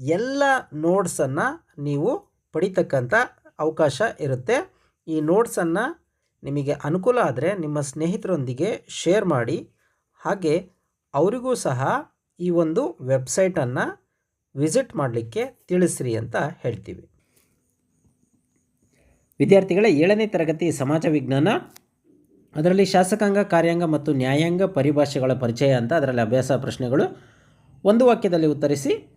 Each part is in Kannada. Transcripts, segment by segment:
ಎಲ್ಲ ನೋಟ್ಸನ್ನು ನೀವು ಪಡಿತಕ್ಕಂಥ ಅವಕಾಶ ಇರುತ್ತೆ. ಈ ನೋಟ್ಸನ್ನು ನಿಮಗೆ ಅನುಕೂಲ ಆದರೆ ನಿಮ್ಮ ಸ್ನೇಹಿತರೊಂದಿಗೆ ಶೇರ್ ಮಾಡಿ. ಹಾಗೆ ಅವರಿಗೂ ಸಹ ಈ ಒಂದು ವೆಬ್ಸೈಟನ್ನು ವಿಸಿಟ್ ಮಾಡಲಿಕ್ಕೆ ತಿಳಿಸ್ರಿ ಅಂತ ಹೇಳ್ತೀವಿ. ವಿದ್ಯಾರ್ಥಿಗಳ, ಏಳನೇ ತರಗತಿ ಸಮಾಜ ವಿಜ್ಞಾನ, ಅದರಲ್ಲಿ ಶಾಸಕಾಂಗ, ಕಾರ್ಯಾಂಗ ಮತ್ತು ನ್ಯಾಯಾಂಗ ಪರಿಭಾಷೆಗಳ ಪರಿಚಯ ಅಂತ ಅದರಲ್ಲಿ ಅಭ್ಯಾಸ ಪ್ರಶ್ನೆಗಳು ಒಂದು ವಾಕ್ಯದಲ್ಲಿ ಉತ್ತರಿಸಿ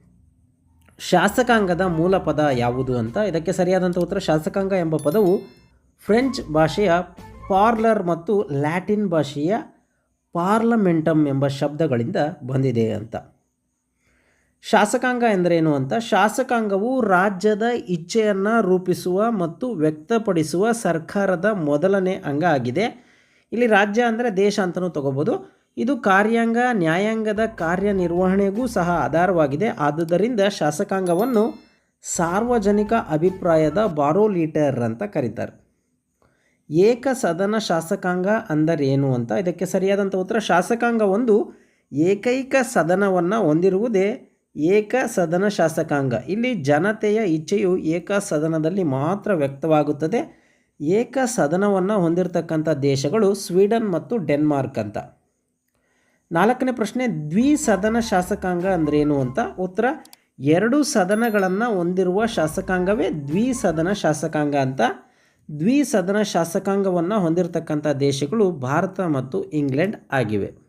ಶಾಸಕಾಂಗದ ಮೂಲ ಪದ ಯಾವುದು ಅಂತ? ಇದಕ್ಕೆ ಸರಿಯಾದಂಥ ಉತ್ತರ ಶಾಸಕಾಂಗ ಎಂಬ ಪದವು ಫ್ರೆಂಚ್ ಭಾಷೆಯ ಪಾರ್ಲರ್ ಮತ್ತು ಲ್ಯಾಟಿನ್ ಭಾಷೆಯ ಪಾರ್ಲಮೆಂಟಮ್ ಎಂಬ ಶಬ್ದಗಳಿಂದ ಬಂದಿದೆ ಅಂತ. ಶಾಸಕಾಂಗ ಎಂದರೇನು ಅಂತ? ಶಾಸಕಾಂಗವು ರಾಜ್ಯದ ಇಚ್ಛೆಯನ್ನು ರೂಪಿಸುವ ಮತ್ತು ವ್ಯಕ್ತಪಡಿಸುವ ಸರ್ಕಾರದ ಮೊದಲನೇ ಅಂಗ ಆಗಿದೆ. ಇಲ್ಲಿ ರಾಜ್ಯ ಅಂದರೆ ದೇಶ ಅಂತಲೂ ತಗೋಬೋದು. ಇದು ಕಾರ್ಯಾಂಗ, ನ್ಯಾಯಾಂಗದ ಕಾರ್ಯನಿರ್ವಹಣೆಗೂ ಸಹ ಆಧಾರವಾಗಿದೆ. ಆದುದರಿಂದ ಶಾಸಕಾಂಗವನ್ನು ಸಾರ್ವಜನಿಕ ಅಭಿಪ್ರಾಯದ ಬಾರೋಲೀಟರ್ ಅಂತ ಕರೀತಾರೆ. ಏಕ ಸದನ ಶಾಸಕಾಂಗ ಅಂದರೇನು ಅಂತ ಇದಕ್ಕೆ ಸರಿಯಾದಂಥ ಉತ್ತರ ಶಾಸಕಾಂಗ ಒಂದು ಏಕೈಕ ಸದನವನ್ನು ಹೊಂದಿರುವುದೇ ಏಕ ಸದನ ಶಾಸಕಾಂಗ. ಇಲ್ಲಿ ಜನತೆಯ ಇಚ್ಛೆಯು ಏಕ ಸದನದಲ್ಲಿ ಮಾತ್ರ ವ್ಯಕ್ತವಾಗುತ್ತದೆ. ಏಕ ಸದನವನ್ನು ಹೊಂದಿರತಕ್ಕಂಥ ದೇಶಗಳು ಸ್ವೀಡನ್ ಮತ್ತು ಡೆನ್ಮಾರ್ಕ್ ಅಂತ. ನಾಲ್ಕನೇ ಪ್ರಶ್ನೆ, ದ್ವಿಸದನ ಶಾಸಕಾಂಗ ಅಂದ್ರೇನು ಅಂತ? ಉತ್ತರ, ಎರಡು ಸದನಗಳನ್ನು ಹೊಂದಿರುವ ಶಾಸಕಾಂಗವೇ ದ್ವಿಸದನ ಶಾಸಕಾಂಗ ಅಂತ. ದ್ವಿಸದನ ಶಾಸಕಾಂಗವನ್ನು ಹೊಂದಿರತಕ್ಕಂಥ ದೇಶಗಳು ಭಾರತ ಮತ್ತು ಇಂಗ್ಲೆಂಡ್ ಆಗಿವೆ.